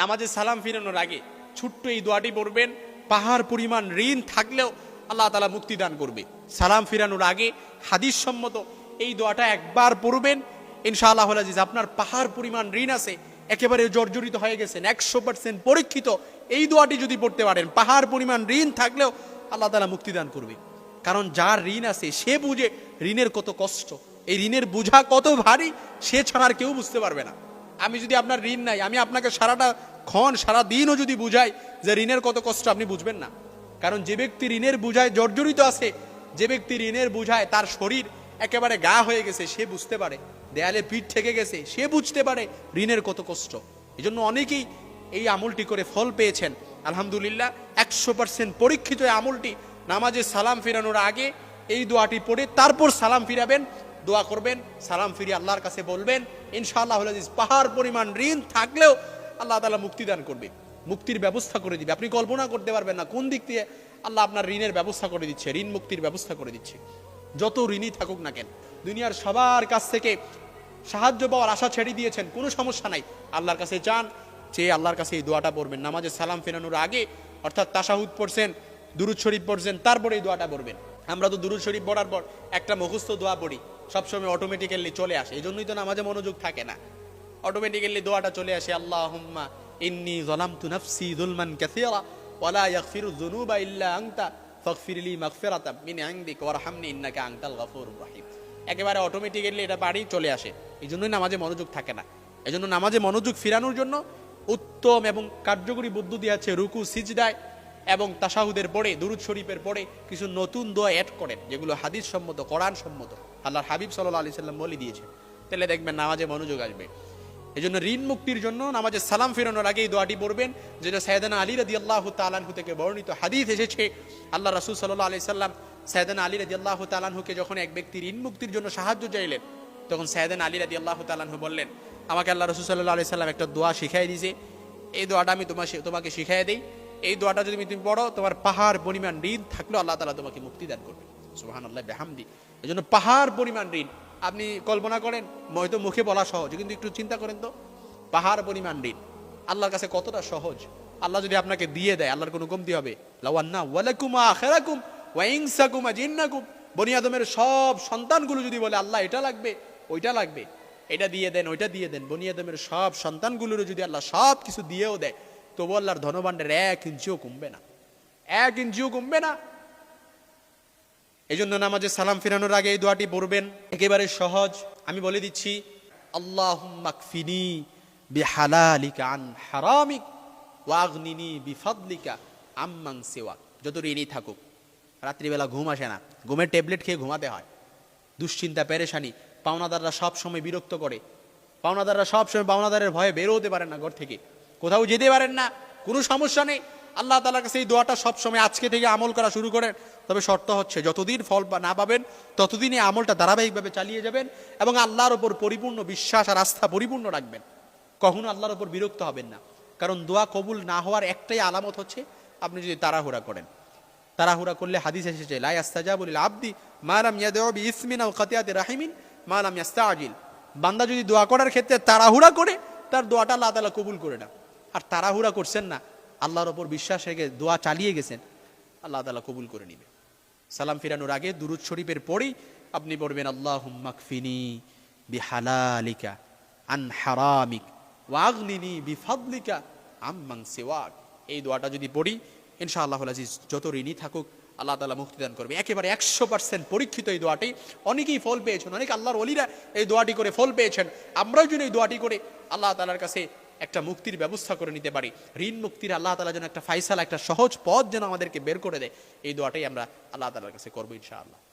নামাজে সালাম ফিরানোর আগে ছোট্ট এই দোয়াটি পড়বেন। পাহাড় পরিমাণ ঋণ থাকলেও আল্লাহ তালা মুক্তি দান করবে। সালাম ফিরানোর আগে হাদিস সম্মত এই দোয়াটা একবার পড়বেন। ইনশাআল্লাহ আজিজ, আপনার পাহাড় পরিমাণ ঋণ আছে, একেবারে জর্জরিত হয়ে গেছেন, একশো পার্সেন্ট পরীক্ষিত, এই দোয়াটি যদি পড়তে পারেন, পাহাড় পরিমাণ ঋণ থাকলেও আল্লাহ তালা মুক্তি দান করবে। কারণ যার ঋণ আছে, সে বুঝে ঋণের কত কষ্ট, এই ঋণের বোঝা কত ভারী, সে ছাড়া আর কেউ বুঝতে পারবে না। আমি যদি আপনার ঋণ নাই, আমি আপনাকে সারাটা ক্ষণ সারা দিনও যদি বুঝাই যে ঋণের কত কষ্ট আপনি বুঝবেন না। কারণ যে ব্যক্তি ঋণের বুঝায় জর্জরিত আছে, যে ব্যক্তি ঋণের বুঝায় তার শরীর একেবারে গা হয়ে গেছে, সে বুঝতে পারে। দেয়ালে পিঠ থেকে গেছে, সে বুঝতে পারে ঋণের কত কষ্ট। এই জন্য অনেকেই এই আমলটি করে ফল পেয়েছেন। আলহামদুলিল্লাহ, একশো পার্সেন্ট পরীক্ষিত এই আমলটি। নামাজে সালাম ফিরানোর আগে এই দোয়াটি পড়ে তারপর সালাম ফিরাবেন, দোয়া করবেন, সালাম ফিরিয়ে আল্লাহর কাছে বলবেন, ইনশাআল্লাহ পাহাড় পরিমাণ ঋণ থাকলেও আল্লাহ তালা মুক্তি দান করবে। মুক্তির ব্যবস্থা করে দিবে। আপনি কল্পনা করতে পারবেন না কোন দিক দিয়ে আল্লাহ আপনার ঋণের ব্যবস্থা করে দিচ্ছে, ঋণ মুক্তির ব্যবস্থা করে দিচ্ছে। যত ঋণই থাকুক না কেন, দুনিয়ার সবার কাছ থেকে সাহায্য পাওয়ার আশা ছেড়ে দিয়েছেন, কোনো সমস্যা নাই। আল্লাহর কাছে চান চেয়ে আল্লাহর কাছে এই দোয়াটা পড়বেন। নামাজে সালাম ফেরানোর আগে অর্থাৎ তাসাহুদ পড়ছেন, দুরুদ শরীফ পড়ছেন, তারপরে এই দোয়াটা পড়বেন। আমরা তো দুরুদ শরীফ পড়ার পর একটা মুখস্থ দোয়া পড়ি, সবসময় অটোমেটিক্যালি চলে আসে। এই জন্যই তো নামাজে মনোযোগ থাকে না। অটোমেটিক্যালি দোয়াটা চলে আসে আল্লাহ হুম্মা ইন্নি জলামতু নাফসি যুলমান কাসীরা ওয়ালা ইয়াগফিরু যুনুবা ইল্লা আনতা ফাগফিরলি মাগফিরাতাম মিন ইনদিক ওয়ারহামনি ইন্নাকা আনতাল গফুরুর রহিম। একেবারে অটোমেটিক্যালি এটা বাড়ি চলে আসে। এই জন্যই নামাজে মনোযোগ থাকে না। এই জন্য নামাজে মনোযোগ ফিরানোর জন্য উত্তম এবং কার্যকরী পদ্ধতি আছে রুকু, সিজদায় এবং তাসাহুদের পরে দুরুদ শরীফের পরে কিছু নতুন দোয়া অ্যাড করেন, যেগুলো হাদিস সম্মত কোরআন সম্মত আল্লাহর হাবিব সাল্লাহ আলি সাল্লাম বলে দিয়েছে তাহলে দেখবেন নামাজে মনোযোগ আসবে। এই জন্য ঋণ মুক্তির জন্য নামাজে সালাম ফেরানোর আগে এই দোয়াটি পড়বেন, যেটা সাইদানা আলী রাদি আল্লাহ তালানহু থেকে বর্ণিত হাদিস এসেছে। আল্লাহ রাসুল সাল্লাহ আলি সাল্লাম সাইদানা আলী রাদি আল্লাহ তালানহুকে যখন এক ব্যক্তি ঋণ মুক্তির জন্য সাহায্য চাইলেন, তখন সাইদানা আলী রাদি আল্লাহ তালানহু বললেন, আমাকে আল্লাহ রসুল সাল্লাহ আলি সাল্লাম একটা দোয়া শিখাই দিয়েছে। এই দোয়াটা আমি তোমার তোমাকে শিখাই দিই। এই দোয়াটা যদি তুমি পড়ো, তোমার পাহাড় পরিমাণ ঋণ থাকলেও আল্লাহ তালা তোমাকে মুক্তি দান করবে সুহান আল্লাহ বেহামদি। এই জন্য পাহাড় পরিমাণ ঋণ আপনি কল্পনা করেন হয়তো মুখে বলা সহজ, কিন্তু একটু চিন্তা করেন তো। পাহাড় পরিমাণ ঋণ আল্লাহর কাছে কতটা সহজ? আল্লাহ যদি আপনাকে দিয়ে দেয়, আল্লাহর কোনো কমতি হবে। লাওয়ান্না ওয়ালাকুমা আখেরাকুম ওয়াইংসাকুমা জিন্নাকুম। বনি আদমের সব সন্তানগুলো যদি বলে, আল্লাহ, এটা লাগবে, ওইটা লাগবে, এটা দিয়ে দেন, ওইটা দিয়ে দেন। বনি আদমের সব সন্তানগুলোরও যদি আল্লাহ সব কিছু দিয়েও দেয়, তবু আল্লাহর ধনভাণ্ডের এক ইঞ্চিও কমবে না। এক ইঞ্চিও কমবে না। এই জন্য নামাজে সালাম ফিরানোর আগে এই দোয়াটি পড়বেন। একেবারে সহজ। আমি বলে দিচ্ছি আল্লাহ মাকফিনি বিহালালিকা আন হারামিক ওয়াগনিনি বিফাদলিকা আম্মাং সেওয়া যত ঋণই থাকুক, রাত্রিবেলা ঘুম আসে না। ঘুমের ট্যাবলেট খেয়ে ঘুমাতে হয়। দুশ্চিন্তা, পেরেশানি, পাওনাদাররা সব সময় বিরক্ত করে। পাওনাদাররা সব সময় পাওনাদারের ভয়ে বেরোতে পারেন না ঘর থেকে। কোথাও যেতে পারেন না, কোনো সমস্যা নেই। আল্লাহ তালার কাছে এই দোয়াটা সবসময় আজকে থেকে আমল করা শুরু করেন। তবে শর্ত হচ্ছে, যতদিন ফল না পাবেন, ততদিনই আমলটা ধারাবাহিকভাবে চালিয়ে যাবেন এবং আল্লাহর ওপর পরিপূর্ণ বিশ্বাস আর আস্থা পরিপূর্ণ রাখবেন। কখনো আল্লাহর ওপর বিরক্ত হবেন না। কারণ দোয়া কবুল না হওয়ার একটাই আলামত হচ্ছে, আপনি যদি তাড়াহুড়া করেন। তাড়াহুড়া করলে হাদিস এসেছে লাই আস্তাজাবুল আব্দি মালাম ইয়াদি ইসমিন আল খাতিয়াতে রাহিমিন মালাম ইয়াস্তাজিল। বান্দা যদি দোয়া করার ক্ষেত্রে তাড়াহুড়া করে, তার দোয়াটা আল্লাহ তালা কবুল করে না। আর তাড়াহুড়া করছেন না আল্লাহর ওপর বিশ্বাস রেখে দোয়া চালিয়ে গেছেন, আল্লাহ তালা কবুল করে নিবে। সালাম ফিরানোর আগে দুরুদ শরীফের পরেই আপনি পড়বেন আল্লাহ মাকফিনি বিহালালিকা আন হারামিক ওয়াগনিনি বিফাদলিকা আম্মাং সেওয়াক। এই দোয়াটা যদি পড়ি ইনশাআল্লাহ আজিজ যত ঋণী থাকুক, আল্লাহ তালা মুক্তিদান করবে। একেবারে একশো পার্সেন্ট পরীক্ষিত এই দোয়াটি। অনেকেই ফল পেয়েছেন, অনেক আল্লাহর অলিরা এই দোয়াটি করে ফল পেয়েছেন। আমরাও যদি এই দোয়াটি করে, আল্লাহ তালার কাছে একটা মুক্তির ব্যবস্থা করে নিতে পারি। ঋণ মুক্তির আল্লাহ তালা যেন একটা ফাইসালা, একটা সহজ পথ যেন আমাদেরকে বের করে দেয়। এই দোয়াটাই আমরা আল্লাহ তালার কাছে করব ইনশাআল্লাহ।